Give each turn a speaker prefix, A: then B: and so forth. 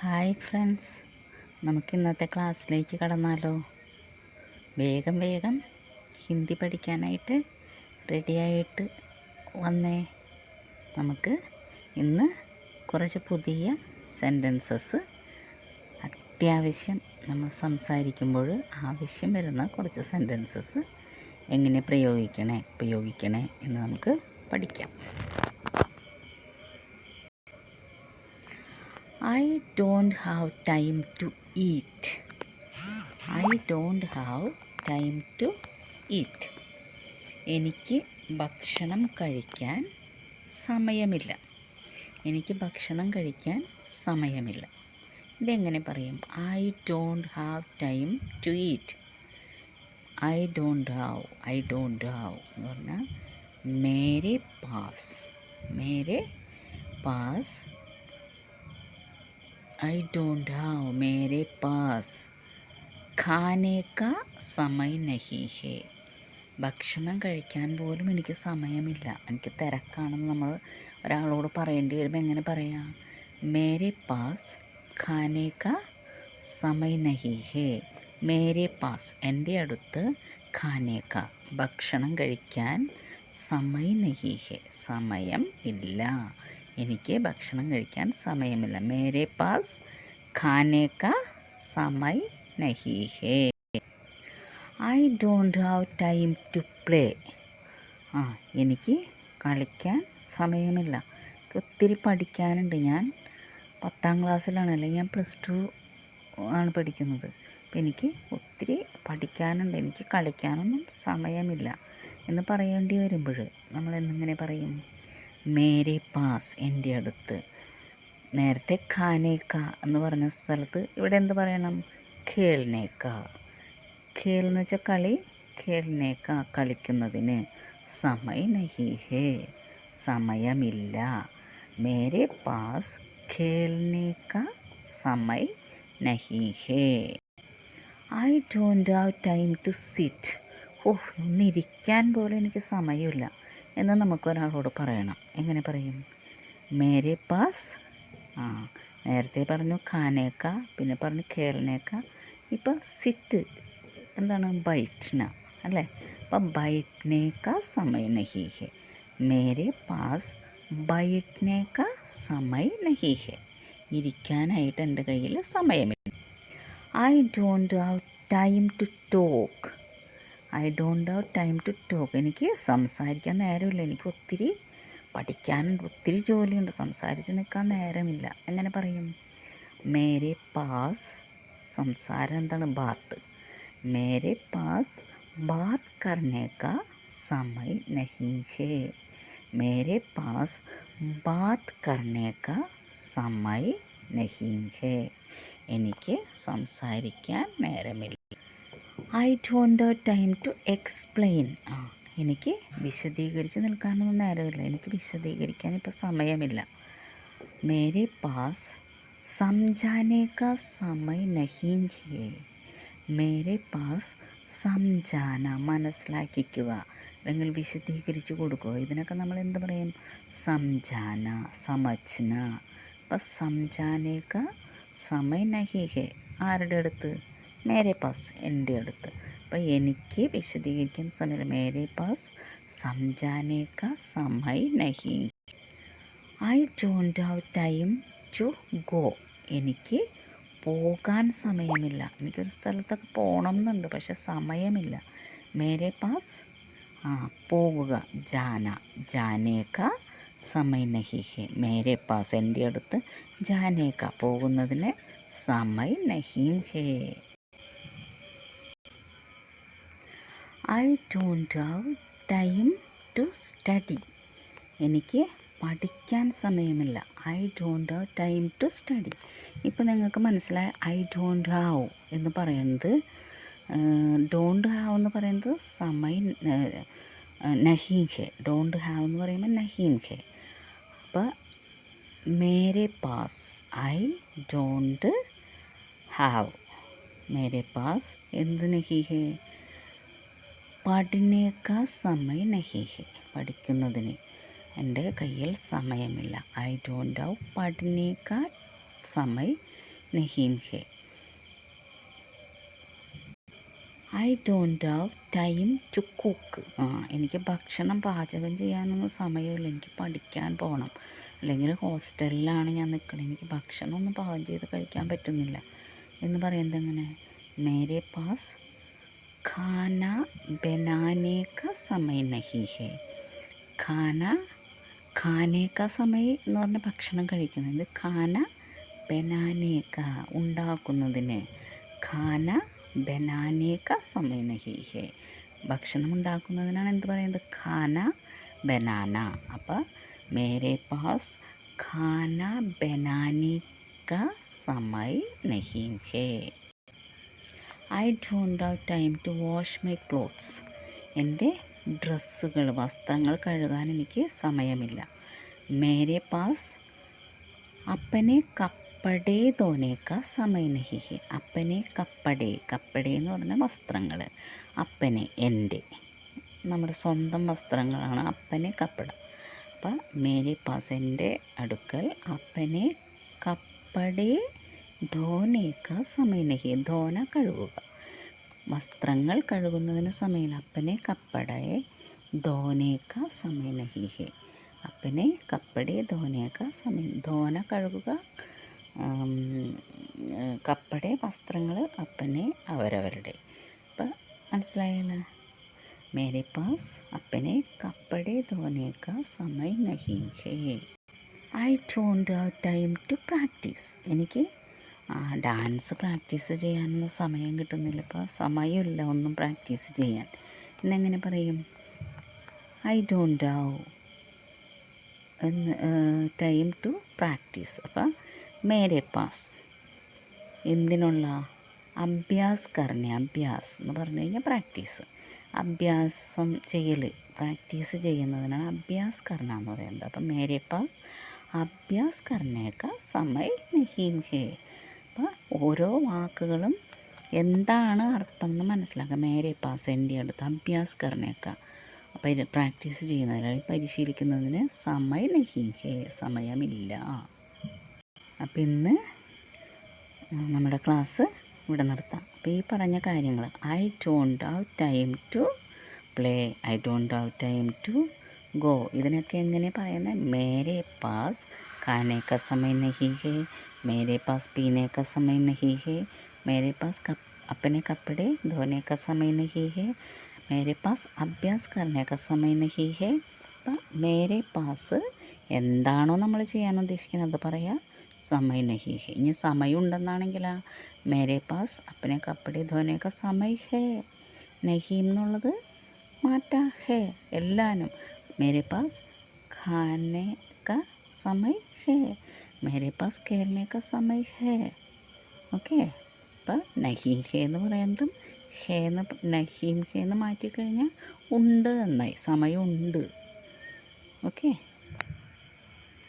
A: Hi friends. നമുക്ക് ഇന്നത്തെ ക്ലാസ്സിലേക്ക് കടന്നാലോ? വേഗം വേഗം ഹിന്ദി പഠിക്കാനായിട്ട് റെഡിയായിട്ട് വന്നേ. നമുക്ക് ഇന്ന് കുറച്ച് പുതിയ സെന്റൻസസ് അത്യാവശ്യം നമ്മൾ സംസാരിക്കുമ്പോൾ ആവശ്യം വരുന്ന കുറച്ച് സെന്റൻസസ് എങ്ങനെ പ്രയോഗിക്കണേ ഉപയോഗിക്കണേ എന്ന് നമുക്ക് പഠിക്കാം I don't have time to eat. I don't have time to eat. എനിക്ക് ഭക്ഷണം കഴിക്കാൻ സമയമില്ല എനിക്ക് ഭക്ഷണം കഴിക്കാൻ സമയമില്ല ഇതെങ്ങനെ പറയും I don't have time to eat I don't have I don't have എന്ന് പറഞ്ഞാൽ മേരെ പാസ് മേരെ പാസ് ഐ ഡോണ്ട് ഹാവ് മേരെ പാസ്. ഖാനെ കാ സമയ നഹി ഹേ. ഭക്ഷണം കഴിക്കാൻ പോലും എനിക്ക് സമയമില്ല. എനിക്ക് തിരക്കാണെന്ന് നമ്മൾ ഒരാളോട് പറയേണ്ടി വരുമ്പോൾ എങ്ങനെ പറയാം? മേരെ പാസ് ഖാനെ കാ സമയ നഹി ഹേ. മേരെ പാസ് എന്റെ അടുത്ത് ഖാനെ കാ ഭക്ഷണം കഴിക്കാൻ സമയ നഹി ഹേ. സമയം ഇല്ല. എനിക്ക് ഭക്ഷണം കഴിക്കാൻ സമയമില്ല. മേരെ പാസ് ഖാനെ കാ സമയ് നഹി ഹേ. I don't have time to play ആ എനിക്ക് കളിക്കാൻ സമയമില്ല. ഒത്തിരി പഠിക്കാനുണ്ട് ഞാൻ. പത്താം ക്ലാസ്സിലാണ് അല്ലെങ്കിൽ ഞാൻ പ്ലസ് ടു ആണ് പഠിക്കുന്നത്. അപ്പം എനിക്ക് ഒത്തിരി പഠിക്കാനുണ്ട്. എനിക്ക് കളിക്കാനൊന്നും സമയമില്ല എന്ന് പറയേണ്ടി വരുമ്പോൾ നമ്മൾ എന്നിങ്ങനെ പറയും? മേരെ പാസ് എന്റെ അടുത്ത്. നേരത്തെ ഖാനേക്ക എന്ന് പറഞ്ഞ സ്ഥലത്ത് ഇവിടെ എന്ത് പറയണം? ഖേൽനേക്ക. ഖേൽ എന്ന് വെച്ചാൽ കളി ഖേൽനേക്ക കളിക്കുന്നതിന്. സമയ നഹി ഹേ സമയമില്ല. മേരെ പാസ് ഖേൽനേക്ക സമയ നഹി ഹേ. I don't have time to sit. ഓ ഒന്നിരിക്കാൻ പോലും എനിക്ക് സമയമില്ല. എന്ന് നമുക്കൊരാളോട് പറയണം. എങ്ങനെ പറയും? മേരെ പാസ്. ആ നേരത്തെ പറഞ്ഞു ഖാനേക്ക പിന്നെ പറഞ്ഞു കേരളനേക്ക ഇപ്പം സിറ്റ് എന്താണ്? ബൈറ്റ്ന. അല്ലേ? അപ്പം ബൈറ്റ്നേക്ക സമയ നഹി ഹെ മേരെ പാസ്. ബൈറ്റ്നേക്ക സമയ നഹി ഹെ ഇരിക്കാനായിട്ട് എന്റെ കയ്യിൽ സമയമില്ല. I don't have time to talk. I don't have time to talk എനിക്ക് സംസാരിക്കാൻ നേരമില്ല. എനിക്ക് ഒത്തിരി പഠിക്കാനുണ്ട് ഒത്തിരി ജോലിയുണ്ട്. സംസാരിച്ച് നിൽക്കാൻ നേരമില്ല. എങ്ങനെ പറയും? മേരെ പാസ് സംസാരം എന്താണ്? ബാത്ത്. മേരെ പാസ് ബാത്ത് കർണേക്ക സമയ നഹിഹേ. മേരെ പാസ് ബാത്ത് കർണേക്ക സമയ നഹിഹേ. എനിക്ക് സംസാരിക്കാൻ നേരമില്ല. I don't time to explain ആ എനിക്ക് വിശദീകരിച്ച് നിൽക്കാനൊന്നും നേരമില്ല. എനിക്ക് വിശദീകരിക്കാൻ ഇപ്പോൾ സമയമില്ല. മേരെ പാസ്. സംജാനേക്ക സമയ നഹീ ഹേ മേരെ പാസ്. സംജാന മനസ്സിലാക്കിക്കുക. അല്ലെങ്കിൽ വിശദീകരിച്ച് കൊടുക്കുക. ഇതിനൊക്കെ നമ്മൾ എന്ത് പറയും? സംജാന സമജ്ന അപ്പം സംജാനേക്ക സമയ നഹിഹേ ആരുടെ അടുത്ത്? മേരെ പാസ് എന്റെ അടുത്ത്. അപ്പോൾ എനിക്ക് വിശദീകരിക്കാൻ സമയം മേരെ പാസ് സംജാനേക്ക സമയ നഹി. I don't have time to go. എനിക്ക് പോകാൻ സമയമില്ല. എനിക്കൊരു സ്ഥലത്തൊക്കെ പോകണം എന്നുണ്ട് പക്ഷെ സമയമില്ല. മേരെ പാസ് ആ പോകുക ജാന ജാനേക്ക സമയ നഹി ഹെ. മേരെ പാസ് എന്റെ അടുത്ത് ജാനേക്ക പോകുന്നതിന് സമയ നഹീം ഹേ. I don't have time to study എനിക്ക് പഠിക്കാൻ സമയമില്ല. I don't have time to study ഇപ്പോൾ നിങ്ങൾക്ക് മനസ്സിലായ ഐ ഡോണ്ട് ഹാവ് എന്ന് പറയുന്നത് ഡോണ്ട് ഹാവ് എന്ന് പറയുന്നത് സമയം നഹീം ഹെ. ഡോണ്ട് ഹാവ് എന്ന് പറയുമ്പോൾ നഹീം ഹെ. അപ്പോൾ മേരെ പാസ് ഐ ഡോണ്ട് ഹാവ് മേരെ പാസ് എന്ത് നഹി ഹേ? പഠിനേക്ക സമയ നഹി ഹെ പഠിക്കുന്നതിന്. എന്റെ കയ്യിൽ സമയമില്ല. ഐ ഡോണ്ട് ഹവ് പഠിനേക്കാ സമയ നഹീം ഹെ I don't have time to cook. ആ എനിക്ക് ഭക്ഷണം പാചകം ചെയ്യാനൊന്നും സമയമില്ല. എനിക്ക് പഠിക്കാൻ പോകണം അല്ലെങ്കിൽ ഹോസ്റ്റലിലാണ് ഞാൻ നിൽക്കുന്നത് എനിക്ക് ഭക്ഷണം ഒന്നും പാചകം ചെയ്ത് കഴിക്കാൻ പറ്റുന്നില്ല. എന്ന് പറയുന്നത് എങ്ങനെ? മേരെ പാസ് ഖാന ബനാനെ ക സമയ നഹി ഹേ ഖാന ഖാനെ ക സമയ എന്ന് പറഞ്ഞ ഭക്ഷണം കഴിക്കുന്നത് ഖാന ബനാനെ ക ഉണ്ടാക്കുന്നതിന് ഖാന ബനാനെ ക സമയ നഹി ഹേ ഭക്ഷണം ഉണ്ടാക്കുന്നതിനാണ് എന്ത് പറയുന്നത് ഖാന ബനാന അപ്പോൾ मेरे पास खाना बनाने का समय नहीं है I don't have time to wash my clothes എന്റെ ഡ്രസ്സുകൾ വസ്ത്രങ്ങൾ കഴുകാൻ എനിക്ക് സമയമില്ല. മേരെ പാസ് അപ്പനെ കപ്പടേ തോനേക്ക സമയം നഹി ഹെ അപ്പനെ കപ്പടേ കപ്പടേ എന്ന് പറഞ്ഞാൽ വസ്ത്രങ്ങൾ. അപ്പനെ എന്റെ നമ്മുടെ സ്വന്തം വസ്ത്രങ്ങളാണ് അപ്പനെ കപ്പട. അപ്പം മേരെ പാസ് എന്റെ അടുക്കൽ അപ്പനെ കപ്പടെ ധോനേക്ക സമയനഹി ധോന കഴുകുക. വസ്ത്രങ്ങൾ കഴുകുന്നതിന് സമയം അപ്പനെ കപ്പടയെ ധോനേക്ക സമയനഹിഹെ അപ്പനെ കപ്പടെ ധോനേക്ക സമയം. ധോന കഴുകുക കപ്പടെ വസ്ത്രങ്ങൾ അപ്പനെ അവരവരുടെ. അപ്പം മനസ്സിലായല്ല? മേരെ പാസ് അപ്പനെ കപ്പടെ ധോനേക്ക സമയനഹിഹെ I don't time to practice എനിക്ക് ഡാൻസ് പ്രാക്ടീസ് ചെയ്യാനൊന്നും സമയം കിട്ടുന്നില്ല. ഇപ്പോൾ സമയമില്ല ഒന്നും പ്രാക്ടീസ് ചെയ്യാൻ. എന്നെങ്ങനെ പറയും? ഐ ഡോണ്ട് ഹാവ് എന്ന് ടൈം ടു പ്രാക്ടീസ്. അപ്പം മേരെ പാസ് എന്തിനുള്ള അഭ്യാസ് കറിഞ്ഞ അഭ്യാസ് എന്ന് പറഞ്ഞു കഴിഞ്ഞാൽ പ്രാക്ടീസ്. അഭ്യാസം ചെയ്യൽ പ്രാക്ടീസ് ചെയ്യുന്നതിനാണ് അഭ്യാസ് കർണ എന്ന് പറയുന്നത്. അപ്പം മേരെ പാസ് അഭ്യാസ് കർണേക്ക സമയ നഹീം ഹേ. അപ്പോൾ ഓരോ വാക്കുകളും എന്താണ് അർത്ഥം എന്ന് മനസ്സിലാക്കുക മേരെ പാസ് എന്റെ അടുത്ത് അഭ്യാസ് അപ്പോൾ അപ്പം പ്രാക്ടീസ് ചെയ്യുന്നതിന് പരിശീലിക്കുന്നതിന് സമയം സമയമില്ല. അപ്പം ഇന്ന് നമ്മുടെ ക്ലാസ് ഇവിടെ നിർത്താം. അപ്പോൾ ഈ പറഞ്ഞ കാര്യങ്ങൾ I don't have time to play I don't have time to go ഇതിനൊക്കെ എങ്ങനെ പറയുന്നത് മേരെ പാസ് കാനേക്ക സമയം നഹി ഹേ मेरे पास पीने का समय नहीं है मेरे पास कप अपने कपड़े धोने का समय नहीं है मेरे पास अभ्यास करने का समय नहीं है അപ്പം മേരെ പാസ് എന്താണോ നമ്മൾ ചെയ്യാൻ ഉദ്ദേശിക്കുന്നത് അത് പറയാം സമയ നഹി ഹെ ഇനി സമയം ഉണ്ടെന്നാണെങ്കിലാ മേരെ പാസ് അപ്പനെ കപ്പടെ ധോനേക്ക സമയ ഹേ നഹി എന്നുള്ളത് മാറ്റാ ഹേ എല്ലാനും മേരെ പാസ് ഖാനെ ക സമയ ഹേ മേരെ പാസ് കേൾനെ ക സമയ ഹേ ഓക്കെ അപ്പം നഹീം ഹേ എന്ന് പറയുന്നതും ഹേ എന്ന് നഹീം ഹേ എന്ന് മാറ്റിക്കഴിഞ്ഞാൽ ഉണ്ട് എന്നായി സമയമുണ്ട് ഓക്കെ